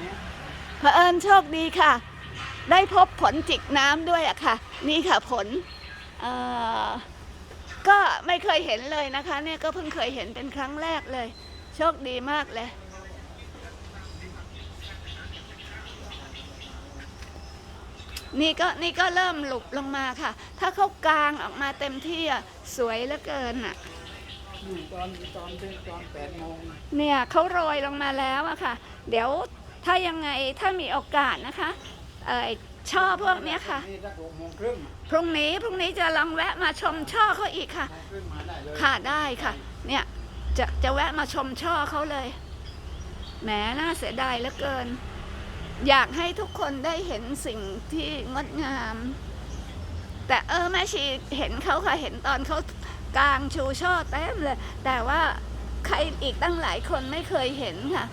เนี่ยเผอิญโชคดีค่ะ ได้พบผลจิกน้ำด้วยอะค่ะ นี่ค่ะผลเอ่อก็ไม่เคยเห็นเลยนะคะ เนี่ยก็เพิ่งเคยเห็นเป็นครั้งแรกเลย โชคดีมากเลย นี่ก็นี่ก็เริ่มหลุบลงมาค่ะ ถ้าเขากลางออกมาเต็มที่อะสวยเหลือเกินอะอืมตอนตอนเป็นตอนแปดโมงเนี่ยเขาโรยลงมาแล้วอะค่ะ เดี๋ยว ถ้ายังไงถ้ามีโอกาสนะคะเออช่อพวกเนี้ยค่ะ นี่สักหกโมงครึ่งพรุ่งนี้พรุ่งนี้จะลองแวะมาชมช่อเขาอีกค่ะโมงครึ่งมาได้เลยค่ะได้ค่ะ เนี่ยจะจะแวะมาชมช่อเขาเลยแหมน่าเสียดายเหลือเกิน อยากให้ทุกคนได้เห็นสิ่งที่งดงาม แต่เออแม่ชีเห็นเขาค่ะเห็นตอนเขากลางชูช่อเต็มเลย แต่ว่าใครอีกตั้งหลายคนไม่เคยเห็นค่ะ